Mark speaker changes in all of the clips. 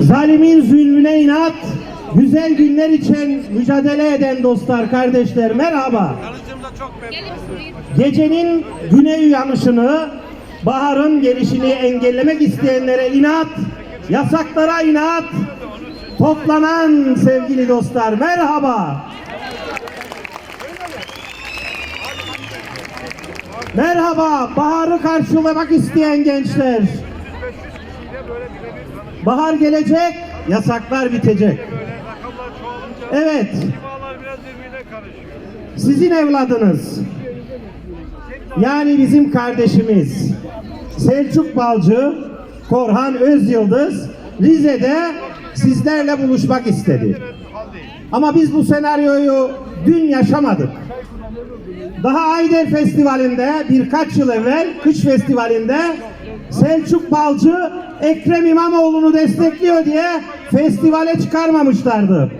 Speaker 1: Zalimin zulmüne inat, güzel günler için mücadele eden dostlar, kardeşler merhaba. Gecenin güne uyanışını, baharın gelişini engellemek isteyenlere inat, yasaklara inat, toplanan sevgili dostlar merhaba. Merhaba, baharı karşılamak isteyen gençler. Bahar gelecek, yasaklar bitecek. Evet, sizin evladınız. Yani bizim kardeşimiz. Selçuk Balcı, Korhan Özyıldız Rize'de sizlerle buluşmak istedi. Ama biz bu senaryoyu dün yaşamadık. Daha Ayder Festivali'nde birkaç yıl evvel kış festivalinde Selçuk Balcı Ekrem İmamoğlu'nu destekliyor diye festivale çıkarmamışlardı.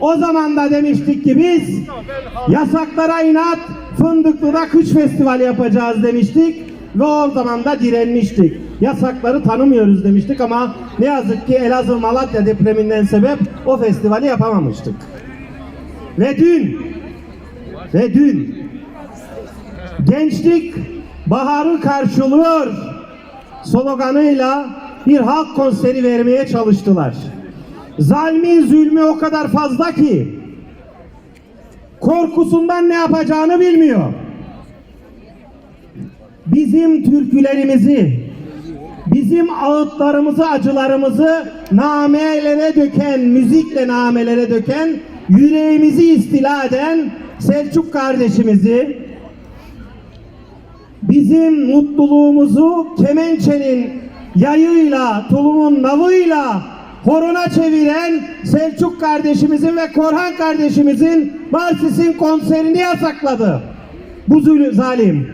Speaker 1: O zaman da demiştik ki biz yasaklara inat Fındıklı'da kış festivali yapacağız demiştik ve o zaman da direnmiştik. Yasakları tanımıyoruz demiştik ama ne yazık ki Elazığ Malatya depreminden sebep o festivali yapamamıştık. Ve dün ve dün Gençlik baharı karşılıyor sloganıyla bir halk konseri vermeye çalıştılar. Zalimin zulmü o kadar fazla ki korkusundan ne yapacağını bilmiyor. Bizim türkülerimizi, bizim ağıtlarımızı, acılarımızı namelere döken, müzikle namelere döken, yüreğimizi istila eden Selçuk kardeşimizi, bizim mutluluğumuzu kemençenin yayıyla, tulumun navıyla horona çeviren Selçuk kardeşimizin ve Korhan kardeşimizin Barsis'in konserini yasakladı. Bu zalim.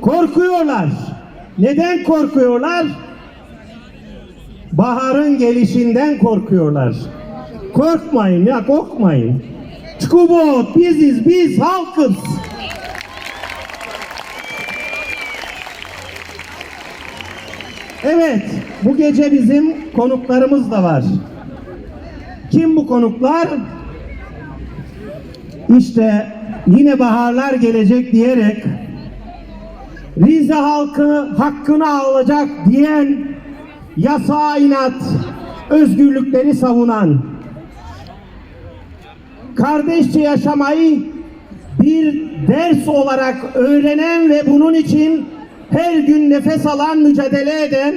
Speaker 1: Korkuyorlar. Neden korkuyorlar? Baharın gelişinden korkuyorlar. Korkmayın ya korkmayın. Çukubot biziz biz halkız. Evet, bu gece bizim konuklarımız da var. Kim bu konuklar? İşte yine baharlar gelecek diyerek Rize halkı hakkını alacak diyen yasağa inat, özgürlükleri savunan, kardeşçe yaşamayı bir ders olarak öğrenen ve bunun için her gün nefes alan, mücadele eden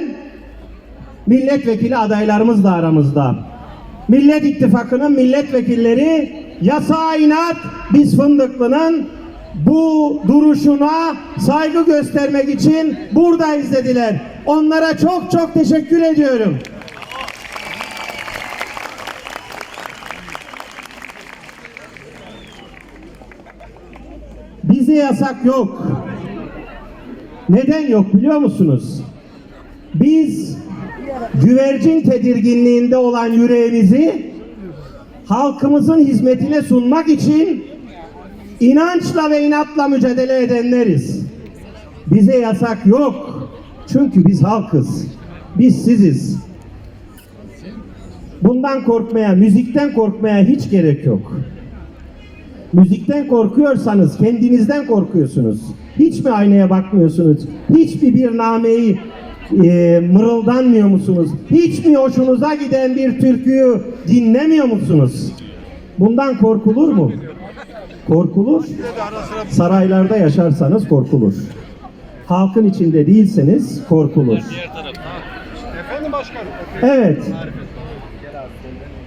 Speaker 1: milletvekili adaylarımız da aramızda. Millet İttifakı'nın milletvekilleri yasağa inat biz Fındıklı'nın bu duruşuna saygı göstermek için buradayız dediler. Onlara çok çok teşekkür ediyorum. Bize yasak yok. Neden yok biliyor musunuz? Biz güvercin tedirginliğinde olan yüreğimizi halkımızın hizmetine sunmak için inançla ve inatla mücadele edenleriz. Bize yasak yok. Çünkü biz halkız. Biz siziz. Bundan korkmaya, müzikten korkmaya hiç gerek yok. Müzikten korkuyorsanız kendinizden korkuyorsunuz. Hiç mi aynaya bakmıyorsunuz? Hiç mi bir nameyi e, mırıldanmıyor musunuz? Hiç mi hoşunuza giden bir türküyü dinlemiyor musunuz? Bundan korkulur mu? Korkulur. Saraylarda yaşarsanız korkulur. Halkın içinde değilseniz korkulur. Evet.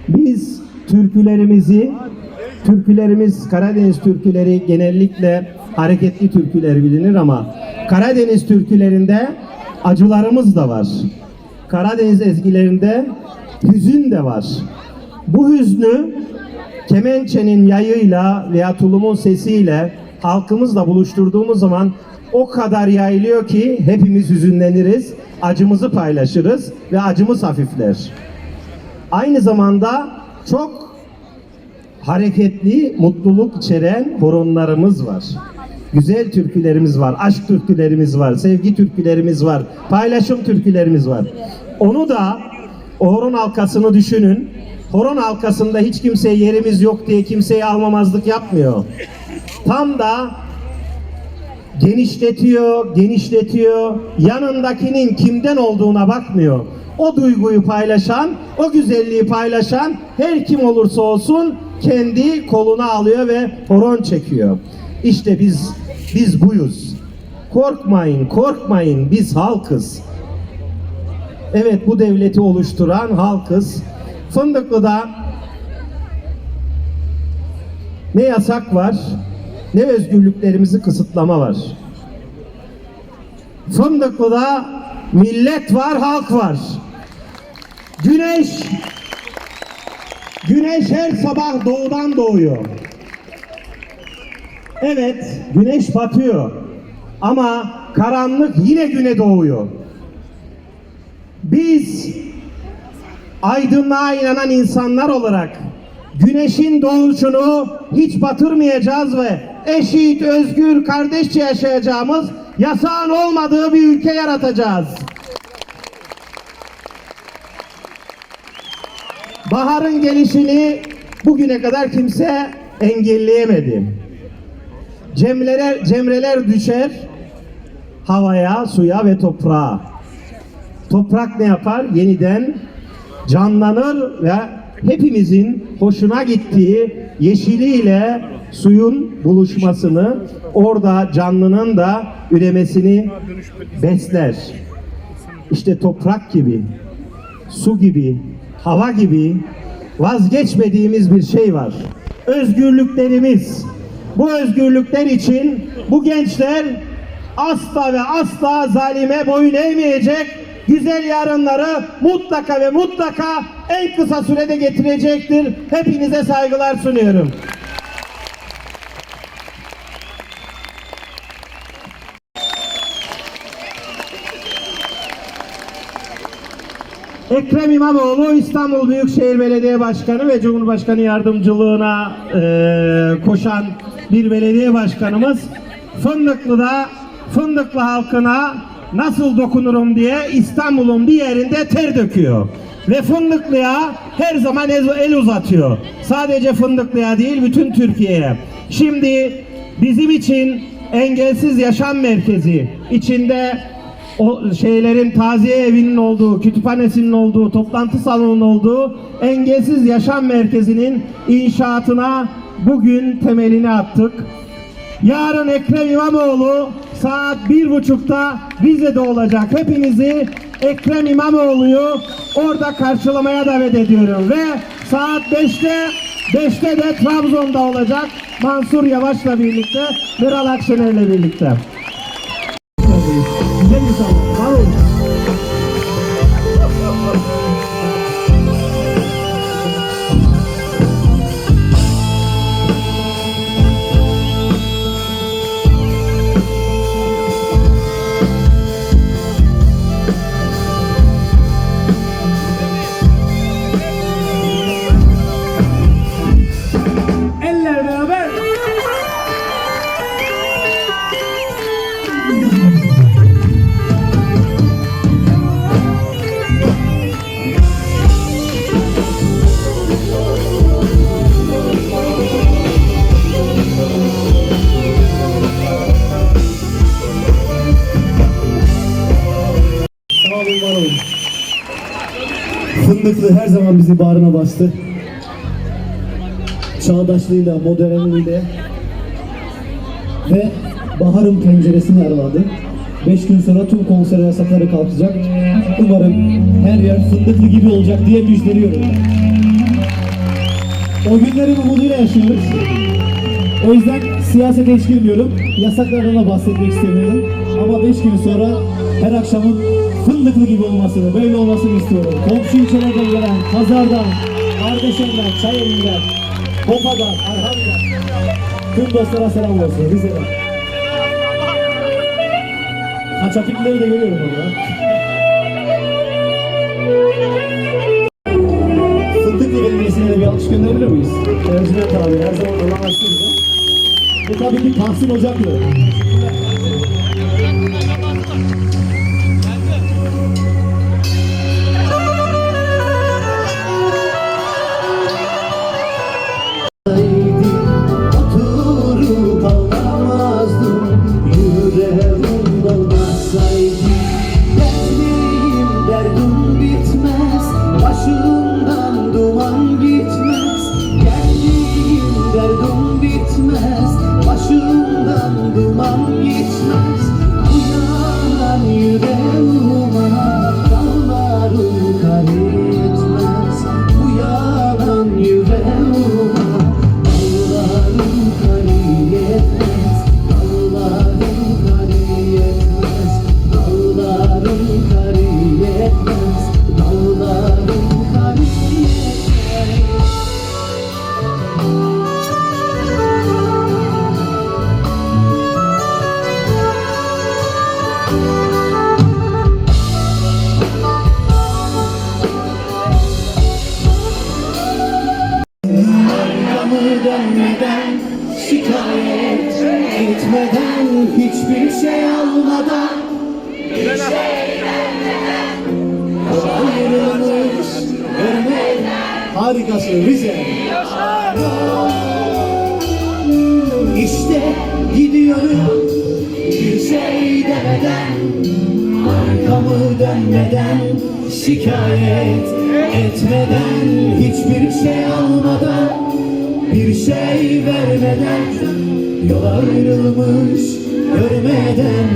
Speaker 1: Biz türkülerimizi, türkülerimiz Karadeniz türküleri genellikle hareketli türküler bilinir ama Karadeniz türkülerinde acılarımız da var. Karadeniz ezgilerinde hüzün de var. Bu hüznü kemençenin yayıyla veya tulumun sesiyle halkımızla buluşturduğumuz zaman o kadar yayılıyor ki hepimiz hüzünleniriz, acımızı paylaşırız ve acımız hafifler. Aynı zamanda çok hareketli, mutluluk içeren horonlarımız var. Güzel türkülerimiz var, aşk türkülerimiz var, sevgi türkülerimiz var, paylaşım türkülerimiz var. Onu da horon halkasını düşünün. Horon halkasında hiç kimseye yerimiz yok diye kimseyi almamazlık yapmıyor. Tam da genişletiyor, genişletiyor. Yanındakinin kimden olduğuna bakmıyor. O duyguyu paylaşan, o güzelliği paylaşan her kim olursa olsun kendi koluna alıyor ve horon çekiyor. İşte biz biz buyuz. Korkmayın, korkmayın. Biz halkız. Evet bu devleti oluşturan halkız. Fındıklı'da ne yasak var, ne özgürlüklerimizi kısıtlama var. Fındıklı'da millet var, halk var. Güneş Güneş her sabah doğudan doğuyor. Evet, güneş batıyor. Ama karanlık yine güne doğuyor. Biz aydınlığa inanan insanlar olarak güneşin doğuşunu hiç batırmayacağız ve eşit, özgür, kardeşçe yaşayacağımız yasağın olmadığı bir ülke yaratacağız. Baharın gelişini bugüne kadar kimse engelleyemedi. Cemreler, cemreler düşer havaya, suya ve toprağa. Toprak ne yapar? Yeniden canlanır ve hepimizin hoşuna gittiği yeşiliyle suyun buluşmasını, orada canlının da üremesini besler. İşte toprak gibi, su gibi, hava gibi vazgeçmediğimiz bir şey var. Özgürlüklerimiz. Bu özgürlükler için bu gençler asla ve asla zalime boyun eğmeyecek. Güzel yarınları mutlaka ve mutlaka en kısa sürede getirecektir. Hepinize saygılar sunuyorum. Ekrem İmamoğlu İstanbul Büyükşehir Belediye Başkanı ve Cumhurbaşkanı yardımcılığına eee, koşan bir belediye başkanımız Fındıklı'da Fındıklı halkına nasıl dokunurum diye İstanbul'un bir yerinde ter döküyor. Ve Fındıklı'ya her zaman el uzatıyor. Sadece Fındıklı'ya değil bütün Türkiye'ye. Şimdi bizim için engelsiz yaşam merkezi içinde o şeylerin taziye evinin olduğu, kütüphanesinin olduğu, toplantı salonunun olduğu engelsiz yaşam merkezinin inşaatına bugün temelini attık. Yarın Ekrem İmamoğlu saat bir buçukta Rize'de olacak. Hepinizi Ekrem İmamoğlu'yu orada karşılamaya davet ediyorum. Ve saat 5'te 5'te de Trabzon'da olacak. Mansur Yavaş'la birlikte, Meral Akşener'le birlikte.
Speaker 2: Zaman bizi bağrına bastı. Çağdaşlığıyla, modernliğiyle ve baharın penceresini araladı. Beş gün sonra tüm konser yasakları kalkacak. Umarım her yer fındıklı gibi olacak diye müjdeliyorum. O günlerin umuduyla yaşıyoruz. O yüzden siyasete hiç girmiyorum. Yasaklardan da bahsetmek istemiyorum. Ama 5 gün sonra her akşamın fındıklı gibi olmasını, böyle olmasını istiyorum. Komşu ilçelerden gelen, Pazar'dan, Ardeşen'den, Çayeli'den, Kopa'dan, Arhan'dan. Tüm dostlara selam olsun Rize'den. Kaçakipleri de görüyorum orada. Fındıklı Belediyesi'ne bir alkış gönderebilir miyiz? Ercüment abi her zaman açtığımızda. Bu tabii ki Tahsin Ocaklı. Hiçbir şey almadan Bir şey ayrılmış Örnek Harikasın Rize. İşte gidiyorum bir şey demeden Arkamı dönmeden şikayet etmeden Hiçbir şey almadan bir şey vermeden Yol ayrılmış görmeden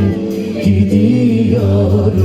Speaker 2: gidiyorum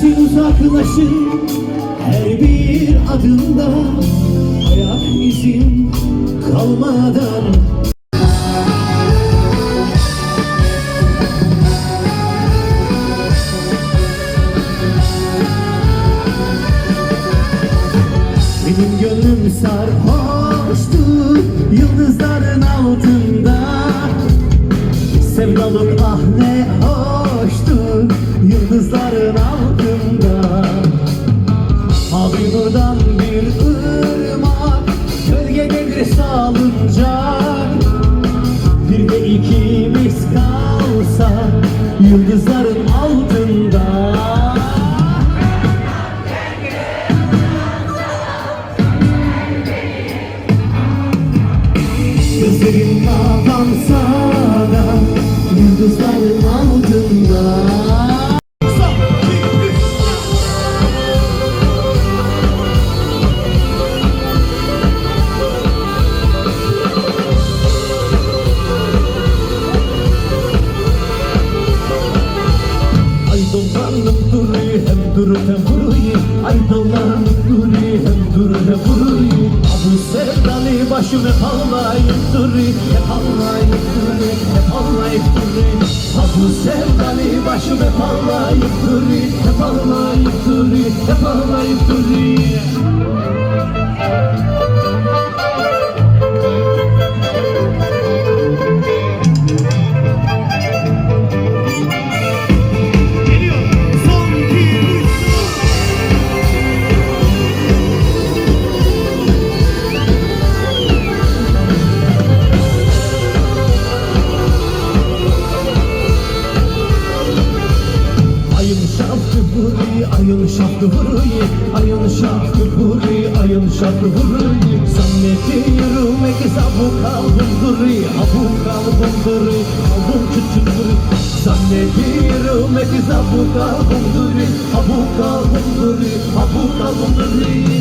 Speaker 2: Sesin uzaklaşır her bir adımda Ayak izin kalmadan Just like duru hep ağlayıp duru Abu sevdalı başım hep ağlayıp duru Hep ağlayıp duru hep ağlayıp duru vuri Ayın şaftı vuri, ayın şaftı vuri Zannediyorum ki bu kalbim duri Bu kalbim duri, kalbim küçük duri Zannediyorum ki bu kalbim duri Bu kalbim duri, bu kalbim duri